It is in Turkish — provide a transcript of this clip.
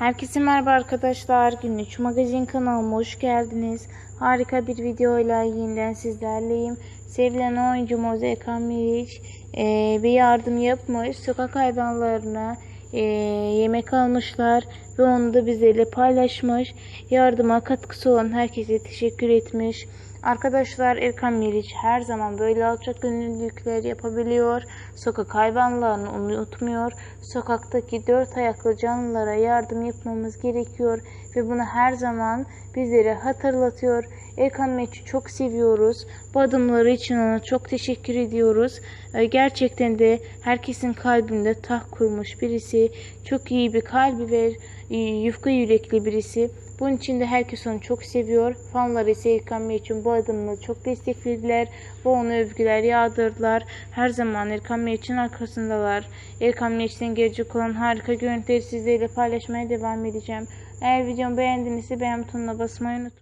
Herkese merhaba arkadaşlar. Günlük Magazin kanalıma hoş geldiniz. Harika bir videoyla yeniden sizlerleyim. Sevilen oyuncumuz Ekan Meriç e, bir yardım yapmış. Sokak hayvanlarına e, yemek almışlar ve onu da bizlerle paylaşmış. Yardıma katkısı olan herkese teşekkür etmiş. Arkadaşlar Erkan Meriç her zaman böyle alçak gönüllülükler yapabiliyor. Sokak hayvanlarını unutmuyor. Sokaktaki dört ayaklı canlılara yardım yapmamız gerekiyor ve bunu her zaman bizlere hatırlatıyor. Erkan Meriç'i çok seviyoruz. Bu adımları için ona çok teşekkür ediyoruz. Ee, Gerçekten de herkesin kalbinde taht kurmuş birisi. Çok iyi bir kalbi ve e, yufka yürekli birisi. Bunun için de herkes onu çok seviyor. Fanları ise Erkan için bu adımını çok desteklediler. Ve ona övgüler yağdırdılar. Her zaman Erkan için arkasındalar. Erkan Bey için gelecek olan harika görüntüleri sizlerle paylaşmaya devam edeceğim. Eğer videomu beğendinizse beğen butonuna basmayı unutmayın.